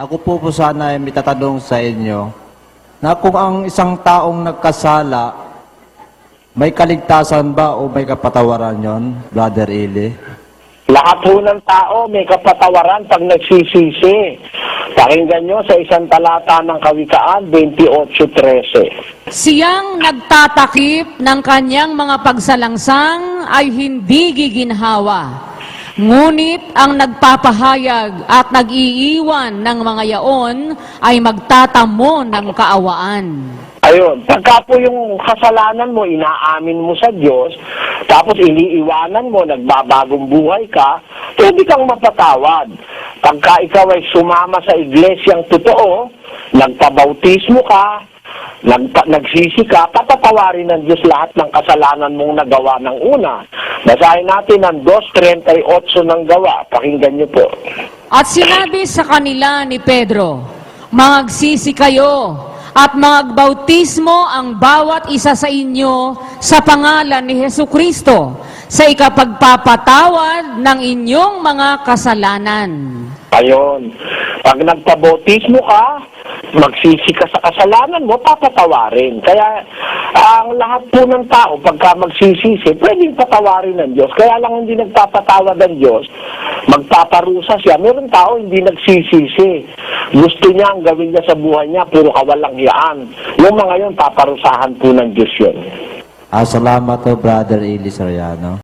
Ako po po sana ay may tatanong sa inyo na kung ang isang taong nagkasala, may kaligtasan ba o may kapatawaran yon, Brother Eli? Lahat ho ng tao may kapatawaran pag nagsisisi. Pakinggan nyo sa isang talata ng Kawikaan 28.13. Siyang nagtatakip ng kanyang mga pagsalangsang ay hindi giginhawa. Ngunit ang nagpapahayag at nag-iiwan ng mga yaon ay magtatamo ng kaawaan. Ayun, pagka po yung kasalanan mo, inaamin mo sa Diyos, tapos iniiwanan mo, nagbabagong buhay ka, pwede kang mapatawad. Pagka ikaw ay sumama sa iglesyang totoo, nagpabautismo ka, nagpa, nagsisi ka, papatawarin ng Diyos lahat ng kasalanan mong nagawa ng una. Basahin natin ang 2.38 ng gawa. Pakinggan niyo po. At sinabi sa kanila ni Pedro, Magsisi kayo at magbautismo ang bawat isa sa inyo sa pangalan ni Heso Kristo sa ikapagpapatawad ng inyong mga kasalanan. Ayun. Pag nagpabautismo ka, magsisi ka sa kasalanan mo, papatawarin. Kaya ang lahat po ng tao, pagka magsisisi, pwedeng patawarin ng Diyos. Kaya lang hindi nagpapatawad ng Diyos, magpaparusa siya. Meron tao hindi nagsisisi. Gusto niya ang gawin niya sa buhay niya, puro kawalang hiyaan. Yung mga yun, paparusahan po ng Diyos yun. Ah, salamat po, Brother Eli Soriano.